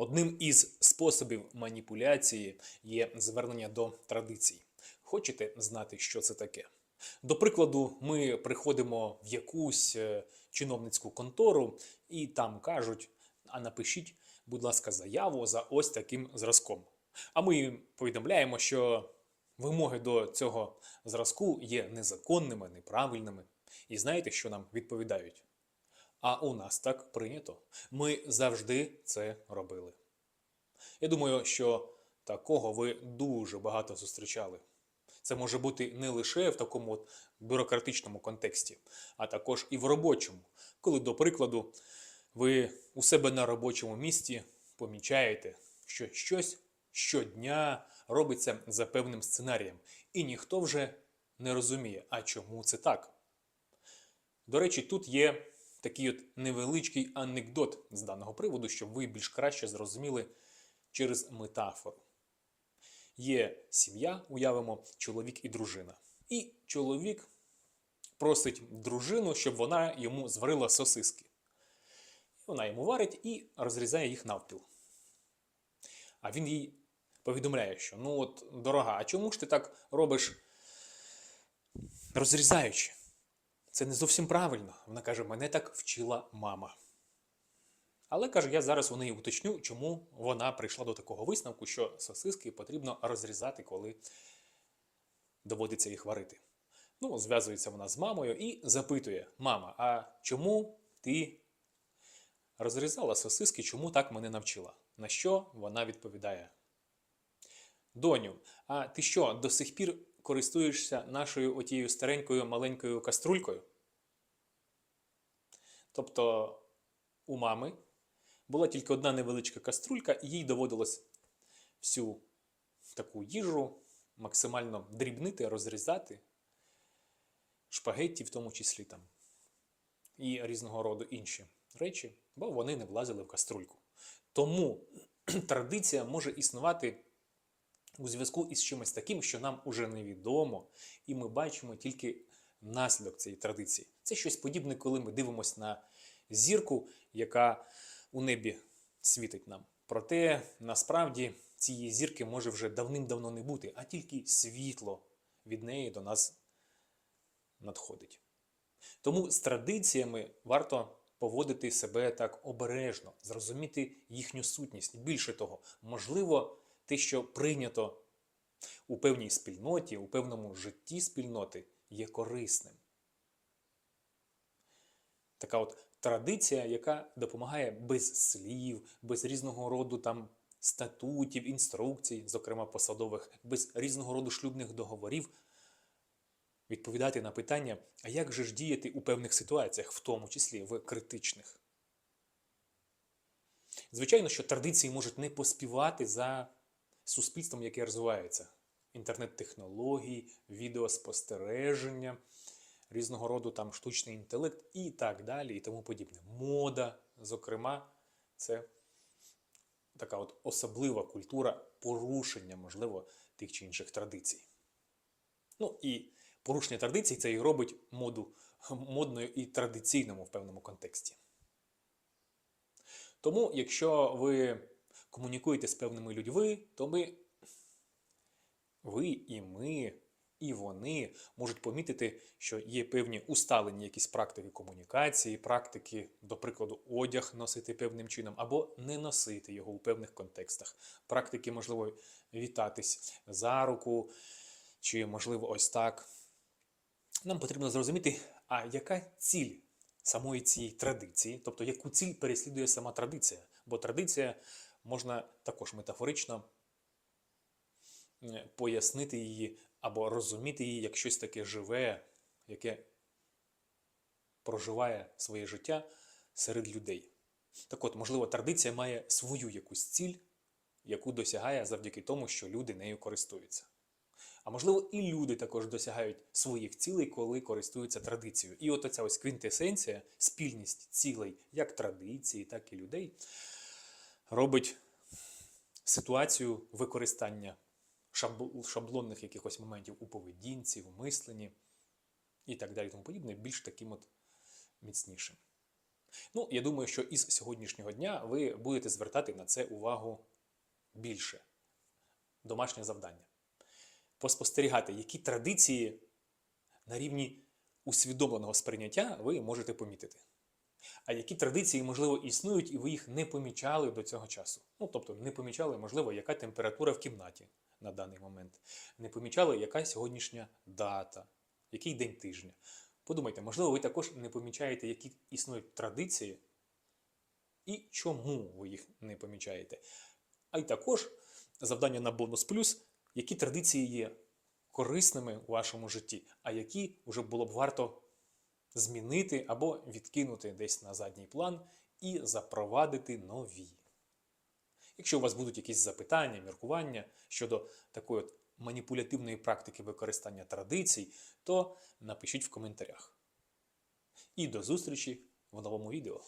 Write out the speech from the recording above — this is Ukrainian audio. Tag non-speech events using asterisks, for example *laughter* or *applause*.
Одним із способів маніпуляції є звернення до традицій. Хочете знати, що це таке? До прикладу, ми приходимо в якусь е, чиновницьку контору і там кажуть: а напишіть, будь ласка, заяву за ось таким зразком. А ми їм повідомляємо, що вимоги до цього зразку є незаконними, неправильними. І знаєте, що нам відповідають? А у нас так прийнято. Ми завжди це робили. Я думаю, що такого ви дуже багато зустрічали. Це може бути не лише в такому от бюрократичному контексті, а також і в робочому, коли, до прикладу, ви у себе на робочому місці помічаєте, що щось щодня робиться за певним сценарієм, і ніхто вже не розуміє, а чому це так. До речі, тут є такий от невеличкий анекдот з даного приводу, щоб ви більш краще зрозуміли через метафору. Є сім'я, уявимо, чоловік і дружина. І чоловік просить дружину, щоб вона йому зварила сосиски. Вона йому варить і розрізає їх навпіл. А він їй повідомляє, що ну от, дорога, а чому ж ти так робиш розрізаючи? Це не зовсім правильно. Вона каже: мене так вчила мама. Але каже, я зараз у неї уточню, чому вона прийшла до такого висновку, що сосиски потрібно розрізати, коли доводиться їх варити. Ну, зв'язується вона з мамою і запитує: Мама, а чому ти розрізала сосиски, чому так мене навчила? На що вона відповідає? Доню, а ти що, до сих пір користуєшся нашою отією старенькою маленькою каструлькою? Тобто у мами була тільки одна невеличка каструлька, і їй доводилось всю таку їжу максимально дрібнити, розрізати, шпагетті в тому числі там, і різного роду інші речі, бо вони не влазили в каструльку. Тому *clears throat* традиція може існувати у зв'язку із чимось таким, що нам уже невідомо, і ми бачимо тільки наслідок цієї традиції. Це щось подібне, коли ми дивимося на зірку, яка у небі світить нам. Проте насправді цієї зірки може вже давним-давно не бути, а тільки світло від неї до нас надходить. Тому з традиціями варто поводити себе так обережно, зрозуміти їхню сутність. Більше того, можливо, те, що прийнято у певній спільноті, у певному житті спільноти, є корисним. Така от традиція, яка допомагає без слів, без різного роду там статутів, інструкцій, зокрема посадових, без різного роду шлюбних договорів, відповідати на питання, а як же ж діяти у певних ситуаціях, в тому числі в критичних. Звичайно, що традиції можуть не поспівати за суспільством, яке розвивається. Інтернет-технології, відеоспостереження, різного роду там штучний інтелект і так далі, і тому подібне. Мода, зокрема, це така от особлива культура порушення, можливо, тих чи інших традицій. Ну і порушення традицій це і робить моду модною і традиційному в певному контексті. Тому, якщо ви комунікуєте з певними людьми, то ми, ви і ми, і вони можуть помітити, що є певні усталені якісь практики комунікації, практики, до прикладу, одяг носити певним чином, або не носити його у певних контекстах. Практики, можливо, вітатись за руку, чи, можливо, ось так. Нам потрібно зрозуміти, а яка ціль самої цієї традиції, тобто яку ціль переслідує сама традиція. Бо традиція можна також метафорично е, пояснити її або розуміти її як щось таке живе, яке проживає своє життя серед людей. Так от, можливо, традиція має свою якусь ціль, яку досягає завдяки тому, що люди нею користуються. А можливо, і люди також досягають своїх цілей, коли користуються традицією. І от оця ось квінтесенція, спільність цілей як традиції, так і людей, робить ситуацію використання шаблонних якихось моментів у поведінці, в мисленні і так далі, тому подібне, більш таким от міцнішим. Ну, я думаю, що із сьогоднішнього дня ви будете звертати на це увагу більше. Домашнє завдання. Поспостерігати, які традиції на рівні усвідомленого сприйняття ви можете помітити. А які традиції, можливо, існують, і ви їх не помічали до цього часу. Ну, тобто, не помічали, можливо, яка температура в кімнаті на даний момент. Не помічали, яка сьогоднішня дата, який день тижня. Подумайте, можливо, ви також не помічаєте, які існують традиції, і чому ви їх не помічаєте. А й також завдання на бонус плюс, які традиції є корисними у вашому житті, а які вже було б варто змінити або відкинути десь на задній план і запровадити нові. Якщо у вас будуть якісь запитання, міркування щодо такої от маніпулятивної практики використання традицій, то напишіть в коментарях. І до зустрічі в новому відео.